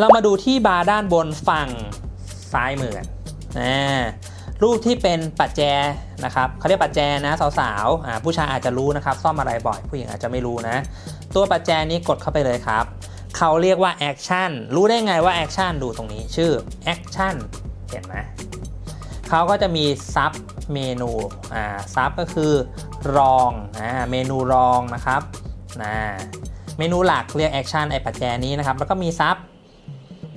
เรามาดูที่บาร์ด้านบนฝั่งซ้ายมือกันอ่ารูปที่เป็นปัจแจนะครับเขาเรียกปัจแจนะสาวๆผู้ชายอาจจะรู้นะครับ ซ่อมอะไรบ่อย ผู้หญิงอาจจะไม่รู้นะ ตัวปัจแจนี้กดเข้าไปเลยครับ เขาเรียกว่าแอคชั่นรู้ได้ไงว่าแอคชั่นดูตรงนี้ชื่อแอคชั่นเห็นไหมเขาก็จะมีซับเมนูอ่าซับก็คือรองอ่าเมนูรองนะครับนะเมนูหลักเรียกแอคชั่นไอปัจแจนี้นะครับ แล้วก็มีซับ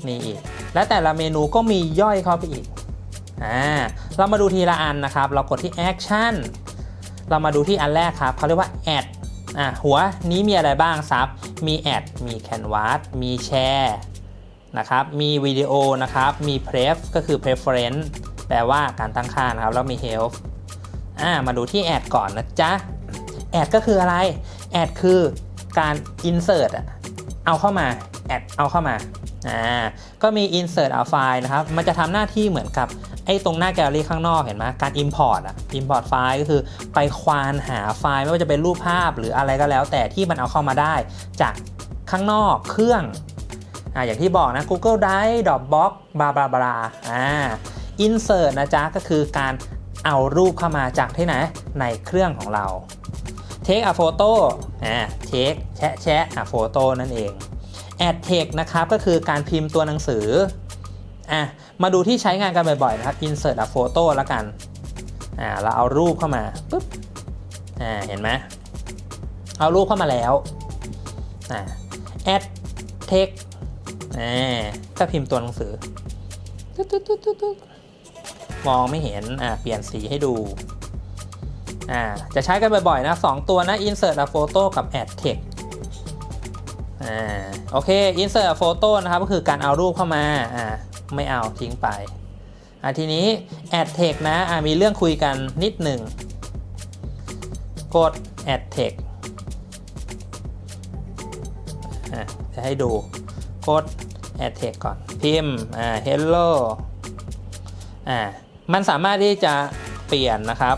นี่อีก และแต่ละเมนูก็มีย่อยเข้าไปอีกอ่าเรามาดูทีละอันนะครับ เรากดที่แอคชั่นเรามาดูที่อันแรกครับเขาเรียกว่าแอดอะหัวนี้มีอะไรบ้างซับ มีแอดมีแคนวาสมีแชร์นะครับ มีวิดีโอนะครับ มี pref ก็คือ preference แปลว่าการตั้งค่านะครับ แล้วมี health อ่ามาดูที่แอดก่อนนะจ๊ะแอดก็คืออะไรแอดคือการ insert อะเอาเข้ามาแอดเอาเข้ามา อ่าก็มี insert เอาไฟล์นะครับ มันจะทำหน้าที่เหมือนกับไอ้ตรงหน้าแกลเลอรี่ข้างนอกเห็นไหมการ import อะ import ไฟล์ก็คือไปควานหาไฟล์ไม่ว่าจะเป็นรูปภาพหรืออะไรก็แล้ว แต่ที่มันเอาเข้ามาได้จากข้างนอกเครื่องอ่าอย่างที่บอกนะ Google Drive Dropbox บลาบลาบลาอ่า insert นะจ๊ะก็คือการเอารูปเข้ามาจากที่ไหนในเครื่องของเรา take a photo อ่า take แชะแชะ a photo นั่นเอง add text นะครับก็คือการพิมพ์ตัวหนังสืออะมาดูที่ใช้งานกันบ่อยๆนะครับ insert a photo แล้วกันอ่าเราเอารูปเข้ามาปุ๊บอ่าเห็นไหมเอารูปเข้ามาแล้วอ่า add text อ่าก็พิมพ์ตัวหนังสือตึ๊ดตึ๊ดตึ๊ดตึ๊ดตึ๊ดมองไม่เห็นอ่าเปลี่ยนสีให้ดูอ่าจะใช้กันบ่อยๆนะสองตัวนะ insert a photo กับ add text อ่าโอเค insert photo นะครับก็คือการเอารูปเข้ามาอ่าไม่เอาทิ้งไปอ่าทีนี้ add text นะอ่ามีเรื่องคุยกันนิดหนึ่งกด add text อ่าจะให้ดูกด add text ก่อนพิมพ์อ่า hello อ่ามันสามารถที่จะเปลี่ยนนะครับ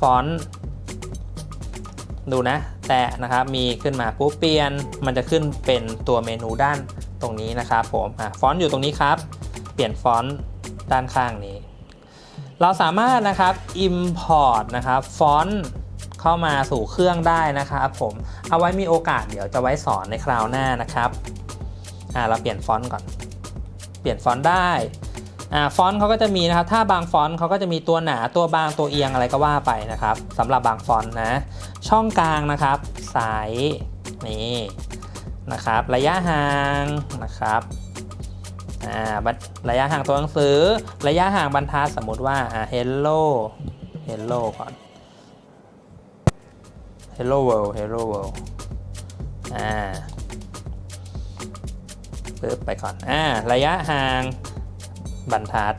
ฟอนต์ดูนะ แตะนะครับ มีขึ้นมาปุ๊บเปลี่ยน มันจะขึ้นเป็นตัวเมนูด้านตรงนี้นะครับผมอะฟอนต์อยู่ตรงนี้ครับ เปลี่ยนฟอนต์ด้านข้างนี้ เราสามารถนะครับ import นะครับฟอนต์เข้ามาสู่เครื่องได้นะครับผม เอาไว้มีโอกาสเดี๋ยวจะไว้สอนในคราวหน้านะครับอ่าเราเปลี่ยนฟอนต์ก่อน เปลี่ยนฟอนต์ได้อ่าฟอนต์เขาก็จะมีนะครับ ถ้าบางฟอนต์เขาก็จะมีตัวหนาตัวบางตัวเอียงอะไรก็ว่าไปนะครับสำหรับบางฟอนต์นะ ช่องกลางนะครับไซส์นี่นะครับระยะห่างนะครับระยะห่างตัวหนังสือ ระยะห่างบรรทัดสมมติว่าอ่า hello hello ก่อน hello world hello world อ่าปึ๊บไปก่อนอ่าระยะห่างบรรทัด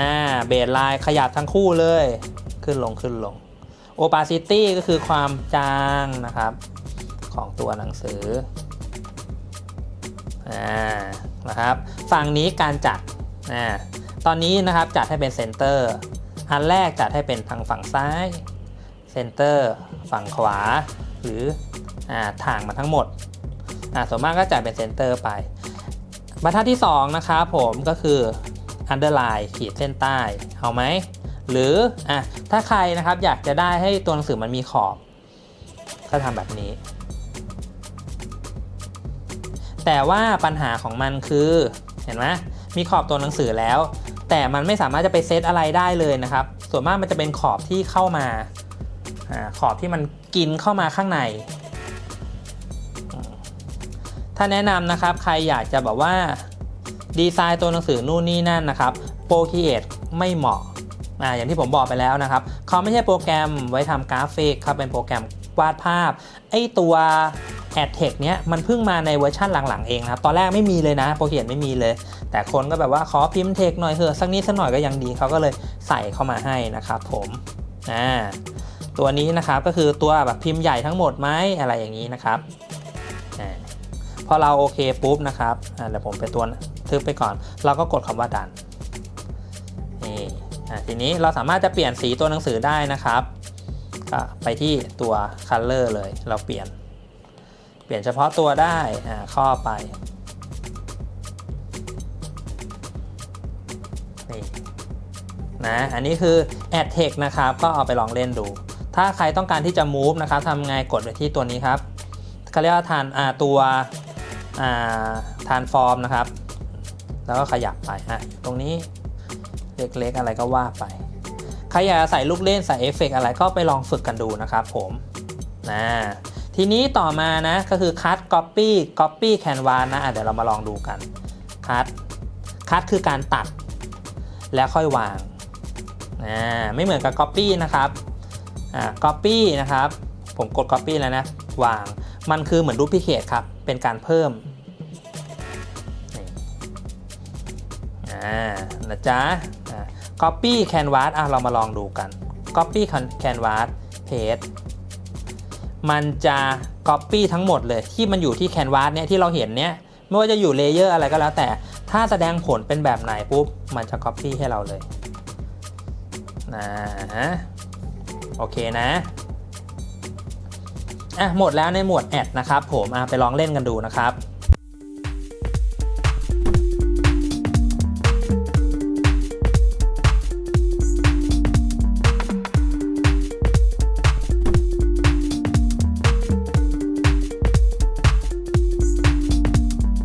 อ่าเบสไลน์ขยับทั้งคู่เลย ขึ้นลงขึ้นลง opacity ก็คือความจางนะครับ ของตัวหนังสืออ่านะครับ ฝั่งนี้การจัดอ่าตอนนี้นะครับจัดให้เป็นเซนเตอร์อันแรกจัดให้เป็นทางฝั่งซ้ายเซนเตอร์ฝั่งขวา หรืออ่าถ่างมาทั้งหมดอ่าส่วนมากก็จัดเป็นเซนเตอร์ไป บรรทัดที่ 2 นะครับผมก็คือ underline ขีดเส้นใต้ เอาไหม หรืออะถ้าใครนะครับอยากจะได้ให้ตัวหนังสือมันมีขอบ ก็ทำแบบนี้ แต่ว่าปัญหาของมันคือเห็นไหมมีขอบตัวหนังสือแล้ว แต่มันไม่สามารถจะไปเซตอะไรได้เลยนะครับ ส่วนมากมันจะเป็นขอบที่เข้ามาอขอบที่มันกินเข้ามาข้างใน ถ้าแนะนำนะครับ ใครอยากจะแบบว่าดีไซน์ตัวหนังสือนู่นนี่นั่นนะครับโปรคีเอทไม่เหมาะ อ่าอย่างที่ผมบอกไปแล้วนะครับเขาไม่ใช่โปรแกรมไว้ทำกราฟิกเขาเป็นโปรแกรมวาดภาพ ไอตัว a d t e x t เนี้ยมันเพิ่งมาในเวอร์ชั่นหลังๆเองนะครับตอนแรกไม่มีเลยนะโปรเขียนไม่มีเลย แต่คนก็แบบว่าขอพิมพ์เทคหน่อยเถอะสักนิดสักหน่อยก็ยังดีเขาก็เลยใส่เข้ามาให้นะครับผมอ่าตัวนี้นะครับก็คือตัวแบบพิมพ์ใหญ่ทั้งหมดไหมอะไรอย่างนี้นะครับอพอเราโอเคปุ๊บนะครับอ่าเดี๋ยวผมไปตัวทึบไปก่อน เราก็กดคำว่าดัน ทีนี้เราสามารถจะเปลี่ยนสีตัวหนังสือได้นะครับไปที่ตัว color เลยเราเปลี่ยน เปลี่ยนเฉพาะตัวได้ข้อไปนี่นะอันนี้คือ add text นะครับ ก็เอาไปลองเล่นดู ถ้าใครต้องการที่จะ move นะครับทำไงกดไปที่ตัวนี้ครับเขาเรียกว่าทานตัวทานฟอร์มนะครับ แล้วก็ขยับไปตรงนี้ เล็กๆ อะไรก็ว่าไป ใครอยากใส่ลูกเล่นใส่เอฟเฟกต์อะไรก็ไปลองฝึกกันดูนะครับผมนะทีนี้ต่อมานะก็คือ cut copy copy canvas นะอะเดี๋ยวเรามาลองดูกัน cut cut คือการตัด แล้วค่อยวางอ่าไม่เหมือนกับ copy นะครับอ่า copy นะครับ ผมกด copy แล้วนะ วางมันคือเหมือน duplicate ครับ เป็นการเพิ่มนี่อ่านะจ๊ะอ่า copy canvas อะเรามาลองดูกัน copy canvas paste มันจะ copy ทั้งหมดเลยที่มันอยู่ที่ canvas เนี่ยที่เราเห็นเนี่ยไม่ว่าจะอยู่เลเยอร์อะไรก็แล้วแต่ ถ้าแสดงผลเป็นแบบไหนปุ๊บ มันจะ copy ให้เราเลยนะโอเคนะอะหมดแล้วในหมวดแอดนะครับผมอะไปลองเล่นกันดูนะครับ